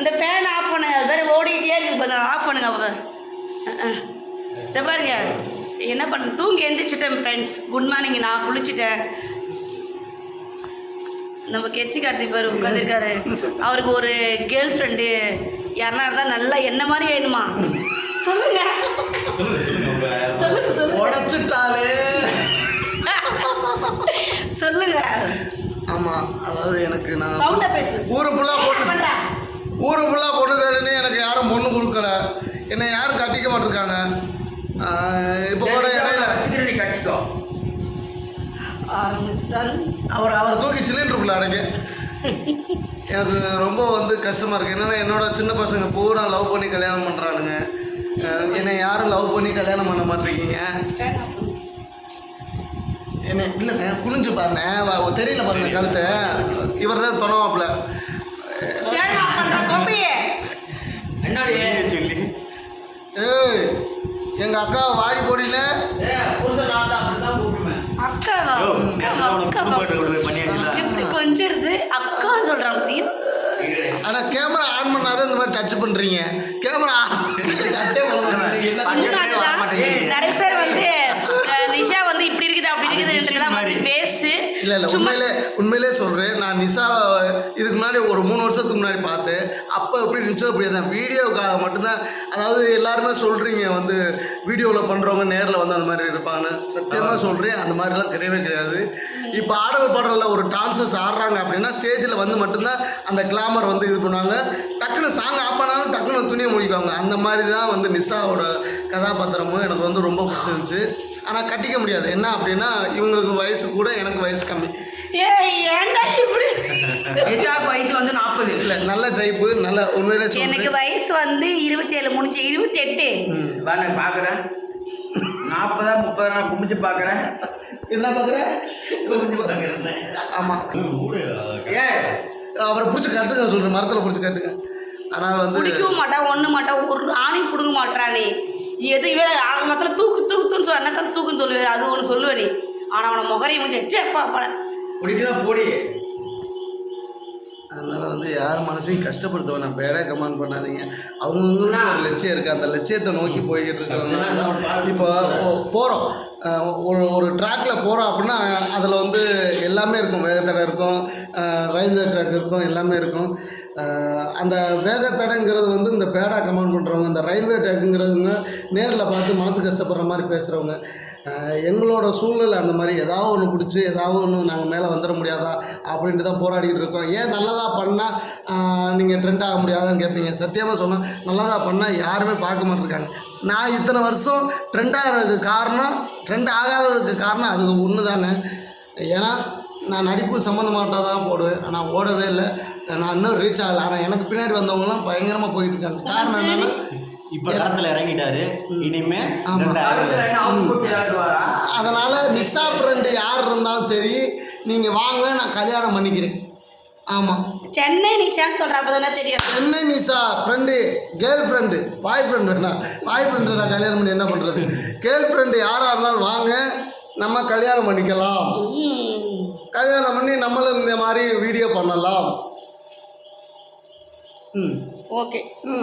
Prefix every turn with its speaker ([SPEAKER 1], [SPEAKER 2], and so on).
[SPEAKER 1] அந்த fan of பண்ணுங்க அது மாதிரி ஓடிக்கிட்டே இருக்குது பாருங்க ஆஃப் பண்ணுங்க அவ. இதை பாருங்க. என்ன பண்ண தூங்கி எந்திரிச்சிட்டேன் ஃப்ரெண்ட்ஸ் குட் மார்னிங் நான் குளிச்சிட்டேன். நம்ம கெச்சி கார்த்தி பாரு உட்காந்துருக்காரு அவருக்கு ஒரு கேர்ள் ஃப்ரெண்டு யாருன்னா இருந்தால் நல்லா என்ன மாதிரி வேணுமா சொல்லுங்க. சொல்லுங்க
[SPEAKER 2] உடச்சிட்டாலே.
[SPEAKER 1] சொல்லுங்க.
[SPEAKER 2] ஆமாம் அதாவது எனக்கு நான்
[SPEAKER 1] சவுண்டா பேசு.
[SPEAKER 2] ஊரு? ஊரு ஃபுல்லாக பொண்ணு தேடுன்னு எனக்கு யாரும் பொண்ணு கொடுக்கல. என்னை யாரும் கட்டிக்க மாட்டிருக்காங்க. இப்போ கூட இடையில
[SPEAKER 3] வச்சுக்கிற நீ கட்டிக்கோ.
[SPEAKER 2] அவர் அவர் தூக்கி சிலிண்டருக்குள்ள அடைங்க. எனக்கு ரொம்ப வந்து கஷ்டமாக இருக்குது என்னென்னா என்னோட சின்ன பசங்க பூரா லவ் பண்ணி கல்யாணம் பண்ணுறானுங்க என்னை யாரும் லவ் பண்ணி கல்யாணம் பண்ண
[SPEAKER 1] பண்ணு.
[SPEAKER 2] என்ன இல்லைண்ணே குனிஞ்சு பாருண்ணே தெரியல பாருங்க கழுத்தை. இவர் தான் தொணவாப்பில்
[SPEAKER 1] ஃபேன் ஆஃப் பண்ற கோப்பையே
[SPEAKER 3] என்னடி
[SPEAKER 4] சொல்லி
[SPEAKER 2] ஏய் எங்கள் அக்கா வாடி போடியில்
[SPEAKER 3] ஏ புருஷன் நான் தான் அப்படி தான் கூப்பிடுவேன்
[SPEAKER 1] அக்காவா
[SPEAKER 4] யோ,
[SPEAKER 1] அக்காவா அக்காவா
[SPEAKER 4] குடும்பத்தை கொண்டு போய் பண்ணியாச்சுல?
[SPEAKER 1] இப்படி கொஞ்சிருது? அக்கான்னு சொல்றாங்க
[SPEAKER 2] ஆனால் கேமரா ஆன் பண்ணாதான் இந்த மாதிரி டச் பண்ணுறீங்க கேமரா டச்சே பண்ண மாட்டேங்கிறீங்க. என்ன
[SPEAKER 4] பக்கத்துலயே வர
[SPEAKER 1] அதுதான்
[SPEAKER 4] மாட்டேங்குது.
[SPEAKER 1] நிறைய பேர் வந்து அஹ், நிஷா வந்து இப்படி இருக்குது அப்படி இருக்குதுன்றதெல்லாம் வந்து பேசு
[SPEAKER 2] இல்லை இல்லை உண்மையிலே உண்மையிலே சொல்கிறேன் நான் நிஷா இதுக்கு முன்னாடி ஒரு மூணு வருஷத்துக்கு முன்னாடி பார்த்தேன். அப்போ எப்படி இருந்துச்சோ அப்படியே தான் வீடியோவுக்காக மட்டும்தான் அதாவது எல்லாருமே சொல்கிறீங்க வந்து வீடியோவில் பண்ணுறவங்க நேரில் வந்து அந்த மாதிரி இருப்பாங்கன்னு. சத்தியமாக சொல்கிறேன் அந்த மாதிரிலாம் கிடையவே கிடையாது. இப்போ ஆடல் பாடலில் ஒரு டான்சர்ஸ் ஆடுறாங்க அப்படின்னா ஸ்டேஜில் வந்து மட்டும்தான் அந்த கிளாமர் வந்து இது பண்ணுவாங்க. டக்குன்னு சாங் ஆஃப் பண்ணாலும் டக்குன்னு துணியை முடிக்குவாங்க. அந்த மாதிரி தான் வந்து நிஷாவோட கதாபாத்திரமும் எனக்கு வந்து ரொம்ப பிடிச்சிருந்துச்சு. ஆனால் கட்டிக்க முடியாது. என்ன அப்படின்னா இவங்களுக்கு வயசு கூட எனக்கு வயசு கம்மி.
[SPEAKER 1] ஏய் ஏன்டா இப்படி?
[SPEAKER 3] நிஷாக்கு வயசு வந்து நாற்பது
[SPEAKER 2] இல்லை நல்ல டைப்பு நல்ல உண்மையிலே
[SPEAKER 1] எனக்கு வயசு வந்து இருபத்தி ஏழு முடிஞ்சு இருபத்தி எட்டு
[SPEAKER 3] பார்க்குறேன் நாற்பதா முப்பதா நான் குமிச்சு பார்க்குறேன்
[SPEAKER 2] என்ன பார்க்குற
[SPEAKER 3] குமிச்சு பார்க்குறேன்
[SPEAKER 2] ஆமாம்
[SPEAKER 3] ஏ
[SPEAKER 2] அவரை பிடிச்சி கட்டுங்க சொல்கிறேன் மரத்தில் பிடிச்சி கட்டுங்க அதனால் வந்து
[SPEAKER 1] பிடிக்கவும் மாட்டா ஒண்ணு மாட்டா ஒரு ஆணி பிடுங்க மாட்டானே எது வேலை ஆக மொத்தத்தில் தூக்கு தூக்குன்னு சொல்ல என்னத்தான் தூக்குன்னு சொல்லுவேன் அது ஒன்று சொல்லுவ நீ. ஆனால் அவனை முகரையும் முடிஞ்சு சேப்பா பல
[SPEAKER 3] பிடிக்கலாம் போடி.
[SPEAKER 2] அதனால் வந்து யார் மனசையும் கஷ்டப்படுத்த வேணாம் பேடாக கமெண்ட் பண்ணாதீங்க. அவங்கவுங்களுக்கு ஒரு லட்சியம் இருக்குது அந்த லட்சியத்தை நோக்கி போய்கிட்டு இருக்காங்க இப்போ போகிறோம் ஒரு ஒரு ட்ராக்ல போகிறோம் அப்படின்னா அதில் வந்து எல்லாமே இருக்கும். வேகத்தடை இருக்கும். ரயில்வே ட்ராக் இருக்கும். எல்லாமே இருக்கும். அந்த வேகத்தடைங்கிறது வந்து இந்த பேடா கமெண்ட் பண்ணுறவங்க இந்த ரயில்வே ட்ராக்குங்கிறவங்க நேரில் பார்த்து மனசு கஷ்டப்படுற மாதிரி பேசுகிறவங்க எங்களோட சூழ்நிலை அந்த மாதிரி ஏதாவது ஒன்று பிடிச்சி ஏதாவது ஒன்று நாங்கள் மேலே வந்துட முடியாதா அப்படின்ட்டு தான் போராடிக்கிட்டு இருக்கோம். ஏன் நல்லதாக பண்ணால் நீங்கள் ட்ரெண்ட் ஆக முடியாதான்னு கேட்பீங்க சத்தியமாக சொன்னால் நல்லதாக பண்ணால் யாருமே பார்க்க மாட்டிருக்காங்க. நான் இத்தனை வருஷம் ட்ரெண்ட் ஆகிறதுக்கு காரணம் ட்ரெண்ட் ஆகாததுக்கு காரணம் அது ஒன்று தாங்க ஏன்னா நான் நடிப்பு சம்மந்தமாட்டாக தான் போடுவேன். ஆனால் ஓடவே இல்லை. நான் இன்னும் ரீச் ஆகலை. ஆனால் எனக்கு பின்னாடி வந்தவங்கலாம் பயங்கரமாக போயிட்டு இருக்காங்க காரணம் என்னென்னா
[SPEAKER 4] இப்ப களத்துல இறங்கிட்டாரு. இனிமே
[SPEAKER 2] அதனால் நிஷா ஃப்ரெண்டு யார் இருந்தாலும் சரி நீங்கள் வாங்க நான் கல்யாணம் பண்ணிக்கிறேன். ஆமாம்
[SPEAKER 1] சென்னை நிஷான்னு சொல்கிற அப்போ தானே தெரியும்.
[SPEAKER 2] என்ன Nisha friend girl friend boy friend என்ன பாய் ஃப்ரெண்டு நான் கல்யாணம் பண்ணி என்ன பண்ணுறது கேர்ள் ஃப்ரெண்டு யாராக இருந்தாலும் வாங்க நம்ம கல்யாணம் பண்ணிக்கலாம். கல்யாணம் பண்ணி நம்மளும் இந்த மாதிரி வீடியோ பண்ணலாம். ம்.
[SPEAKER 1] ஓகே.
[SPEAKER 2] ம்.